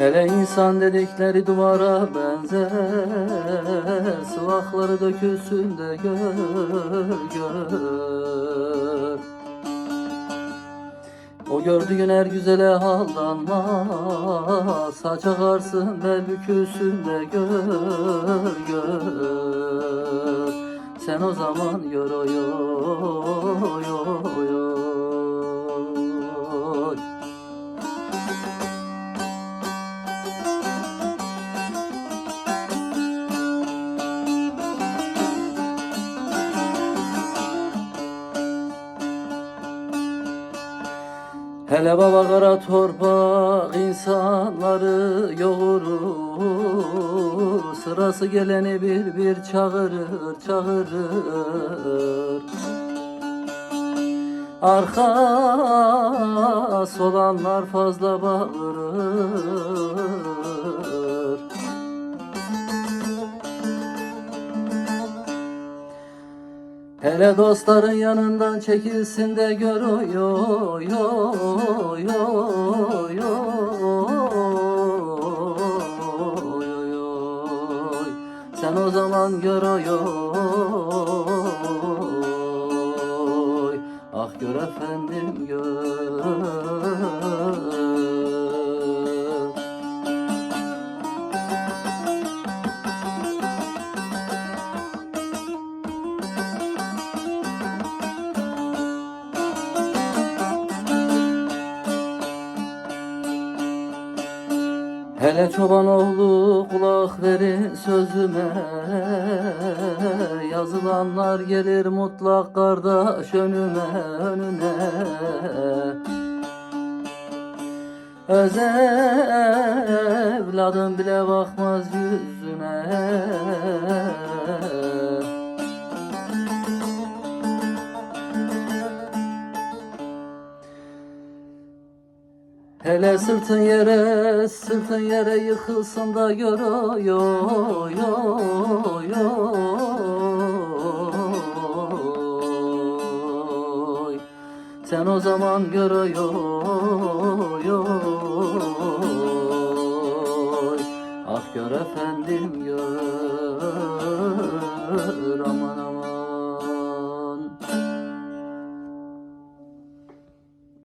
Hele insan dedikleri duvara benzer Sıvakları dökülsün de gör gör. O gördüğün her güzele aldanma Saç akarsın bel bükülsün de gör gör. Sen o zaman gör oy oy oy Hele baba kara torpak insanları yoğurur. Sırası geleni bir bir çağırır çağırır. Arkas olanlar fazla bağırır Hele dostların yanından çekilsin de gör oy oy oy oy oy. Sen o zaman gör oy oy Ah gör efendim gör Hele çoban oğlu kulak verin sözüme. Yazılanlar gelir mutlak kardeş önüme önüne. Öz evladım bile bakmaz yüzüne Hele sırtın yere, sırtın yere yıkılsın da gör oy oy oy oy. Sen o zaman gör oy oy oy. Ah gör efendim gör